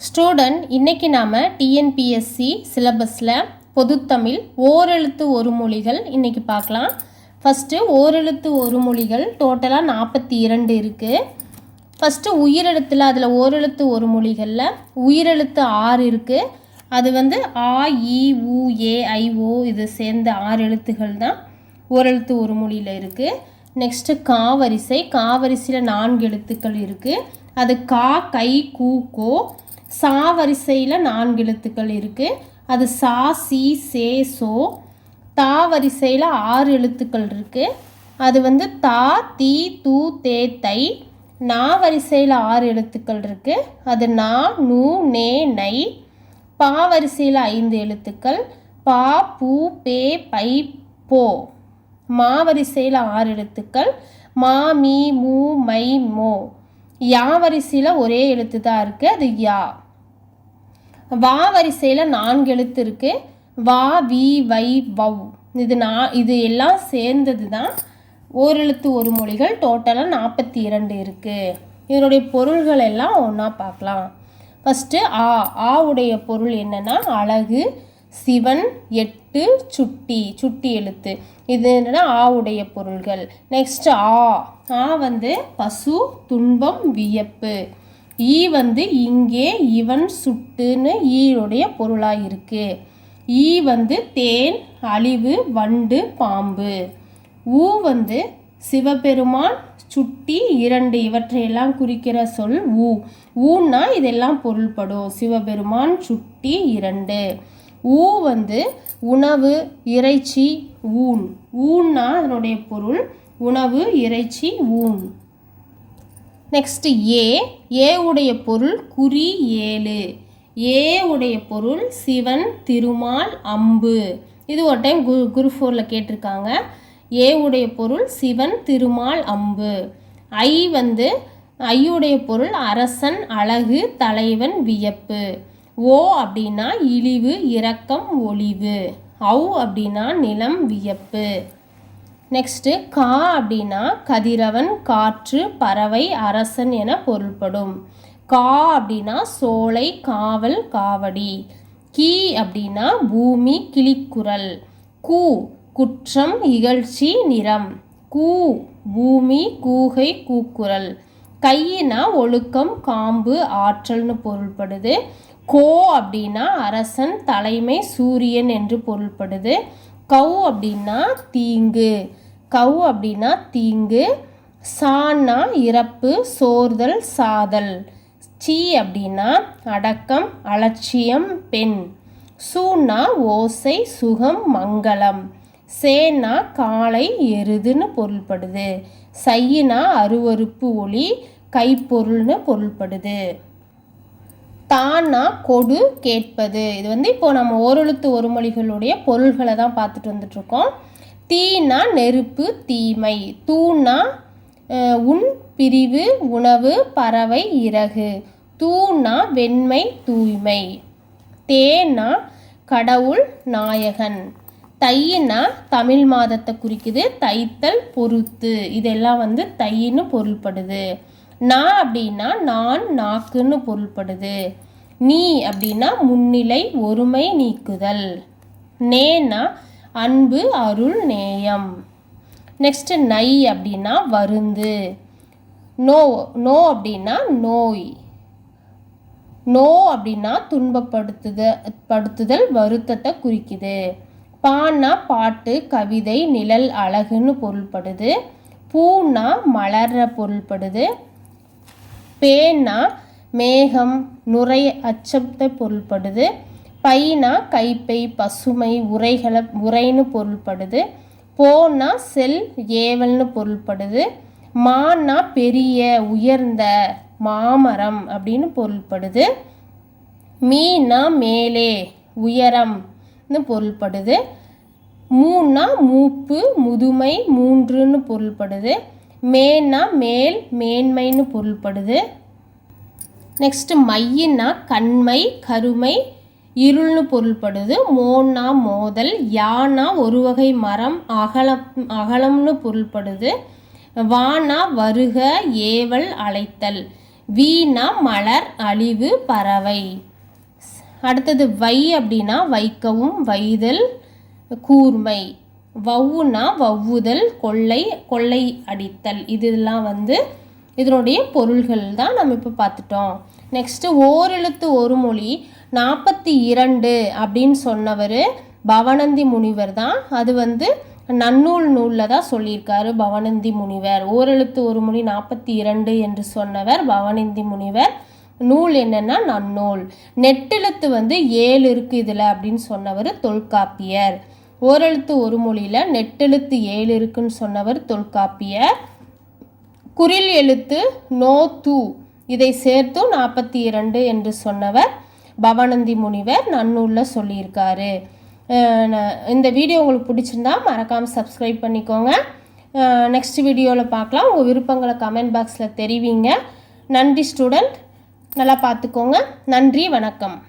Student இன்றைக்கி நாம் TNPSC சிலபஸில் பொதுத்தமிழ் ஓரெழுத்து ஒரு மொழிகள் இன்றைக்கி பார்க்கலாம். ஃபஸ்ட்டு ஓரெழுத்து ஒரு மொழிகள் டோட்டலாக நாற்பத்தி இரண்டு இருக்குது ஃபஸ்ட்டு உயிரெழுத்தில் அதில் ஓரெழுத்து ஒரு மொழிகளில் உயிரெழுத்து ஆறு இருக்குது அது வந்து ஆ இ உ ஏ ஐ ஓ இது சேர்ந்த ஆறு எழுத்துகள் தான் ஓரெழுத்து ஒரு மொழியில் இருக்குது நெக்ஸ்ட்டு காவரிசை காவரிசையில் நான்கு எழுத்துக்கள் இருக்குது அது கா கை கூ கோ சா வரிசையில் நான்கு எழுத்துக்கள் இருக்குது அது சா சி சே சோ. தா வரிசையில் ஆறு எழுத்துக்கள் இருக்குது அது வந்து தா தி தூ தே தை. நா வரிசையில் ஆறு எழுத்துக்கள் இருக்குது அது நா நூ நே நை. பா வரிசையில் ஐந்து எழுத்துக்கள். பா பூ பே பை போ. மா வரிசையில் ஆறு எழுத்துக்கள். மா மீ மூ மை மோ. யா வரிசையில் ஒரே எழுத்து தான் இருக்குது அது யா. வா வரிசையில் நான்கு எழுத்து இருக்குது வா வி வை வவ். இது நான் இது எல்லாம் சேர்ந்தது தான் ஓரெழுத்து ஒரு மொழிகள் டோட்டலாக நாற்பத்தி இரண்டு இருக்குது இதனுடைய பொருள்கள் எல்லாம் ஒன்றா பார்க்கலாம். ஃபஸ்ட்டு ஆ. ஆ உடைய பொருள் என்னென்னா அழகு. சிவன் எட்டு சுட்டி சுட்டி எழுத்து. இது என்னென்னா ஆ உடைய பொருள்கள். நெக்ஸ்ட் ஆ. ஆ வந்து பசு துன்பம் வியப்பு. ஈ வந்து இங்கே இவன் சுட்டுன்னு ஈயுடைய பொருளாக இருக்குது ஈ வந்து தேன் அழிவு வண்டு பாம்பு. ஊ வந்து சிவபெருமான் சுட்டி இரண்டு இவற்றையெல்லாம் குறிக்கிற சொல் ஊ. ஊன்னா இதெல்லாம் பொருள்படும். சிவபெருமான் சுட்டி இரண்டு. ஊ வந்து உணவு இறைச்சி ஊன். ஊன்னா அதனுடைய பொருள் உணவு இறைச்சி ஊன். நெக்ஸ்ட் ஏ. ஏ உடைய பொருள் குறி ஏழு. ஏ உடைய பொருள் சிவன் திருமால் அம்பு. இது ஒரு டைம் குரு குரு ஃபோரில் கேட்டிருக்காங்க. ஏ உடைய பொருள் சிவன் திருமால் அம்பு. ஐ வந்து ஐயுடைய பொருள் அரசன் அழகு தலைவன் வியப்பு. ஓ அப்படின்னா இழிவு இரக்கம் ஒளிவு. அவு அப்படின்னா நிலம் வியப்பு. நெக்ஸ்ட்டு கா அப்படின்னா கதிரவன் காற்று பறவை அரசன் என பொருள்படும். கா அப்படின்னா சோலை காவல் காவடி. கீ அப்படின்னா பூமி கிளிக்குரல் கூ குற்றம் இகழ்ச்சி நிறம். கூ பூமி கூகை கூக்குரல் கையினா ஒழுக்கம் காம்பு ஆற்றல்னு பொருள்படுது. கோ அப்படின்னா அரசன் தலைமை சூரியன் என்று பொருள்படுது. கவு அப்படின்னா தீங்கு. கவு அப்படின்னா தீங்கு. சான்னா இறப்பு சோர்தல் சாதல். சீ அப்படின்னா அடக்கம் அலட்சியம் பெண். சூன்னா ஓசை சுகம் மங்களம். சேனா காளை எருதுன்னு பொருள்படுது. சையினா அருவறுப்பு ஒளி கைப்பொருள்னு பொருள்படுது. தானா கொடு கேட்பது. இது வந்து இப்போ நம்ம ஓரெழுத்து ஒரு மொழிகளுடைய பொருள்களை தான் பார்த்துட்டு வந்துட்ருக்கோம் தீனா நெருப்பு தீமை தூணா உன் பிரிவு உணவு பறவை இறகு தூணா வெண்மை தூய்மை தேனா கடவுள் நாயகன் தையினா தமிழ் மாதத்தை குறிக்குது தைத்தல் பொறுத்து இதெல்லாம் வந்து தைன்னு பொருள்படுது. நான் அப்படின்னா நான் நாக்குன்னு பொருள்படுது. நீ அப்படின்னா முன்னிலை ஒருமை நீக்குதல். நேனா அன்பு அருள் நேயம். நெக்ஸ்ட்டு நை அப்படின்னா வருந்து. நோ நோ அப்படின்னா நோய். நோ அப்படின்னா துன்பப்படுத்துத படுத்துதல் வருத்தத்தை குறிக்குது. பான்னா பாட்டு கவிதை நிழல் அழகுன்னு பொருள்படுது. பூன்னா மலர பொருள்படுது. பேனா மேகம் நுரை அச்சத்தை பொருள்படுது. பைனா கைப்பை பசுமை உரைகளை உரைன்னு பொருள்படுது. போனா செல் ஏவல்னு பொருள்படுது. மானா பெரிய உயர்ந்த மாமரம் அப்படின்னு பொருள்படுது. மீனா மேலே உயரம்னு பொருள்படுது. மூணா மூப்பு முதுமை மூன்றுன்னு பொருள்படுது. மேன்னா மேல் மேன்மைன்னு பொருள்படுது. நெக்ஸ்ட்டு மையின்னா கண்மை கருமை இருள்னு பொருள்படுது. மோன்னா மோதல் யானா ஒரு வகை மரம் அகலம் அகலம்னு பொருள்படுது. வானா வருக ஏவல் அழைத்தல். வீணா மலர் அழிவு பறவை. அடுத்தது வை அப்படின்னா வைக்கவும் வைதல் கூர்மை. வவ்வுனா வவ்வுதல் கொள்ளை கொள்ளை அடித்தல். இதெல்லாம் வந்து இதனுடைய பொருள்கள் தான் நம்ம இப்போ பார்த்துட்டோம். நெக்ஸ்ட்டு ஓரெழுத்து ஒரு மொழி நாற்பத்தி இரண்டு அப்படின்னு சொன்னவர் பவனந்தி முனிவர் தான். அது வந்து நன்னூல் நூலில் தான் சொல்லியிருக்காரு பவனந்தி முனிவர். ஓரெழுத்து ஒரு மொழி நாற்பத்தி இரண்டு என்று சொன்னவர் பவனந்தி முனிவர். நூல் என்னன்னா நன்னூல். நெட்டெழுத்து வந்து ஏழு இருக்குது இதில் அப்படின்னு சொன்னவர் தொல்காப்பியர். ஓரெழுத்து ஒரு மொழியில் நெட்டெழுத்து ஏழு இருக்குன்னு சொன்னவர் தொல்காப்பியர். குரில் எழுத்து நோ தூ. இதை சேர்த்தும் நாற்பத்தி இரண்டு என்று சொன்னவர் பவானந்தி முனிவர் நன்னூலில் சொல்லியிருக்காரு. ந- இந்த வீடியோ உங்களுக்கு பிடிச்சிருந்தா மறக்காமல் சப்ஸ்கிரைப் பண்ணிக்கோங்க. நெக்ஸ்ட் வீடியோவில் பார்க்கலாம். உங்கள் விருப்பங்களை கமெண்ட் பாக்ஸில் தெரிவிங்க. நன்றி ஸ்டூடெண்ட் நல்லா பார்த்துக்கோங்க. நன்றி வணக்கம்.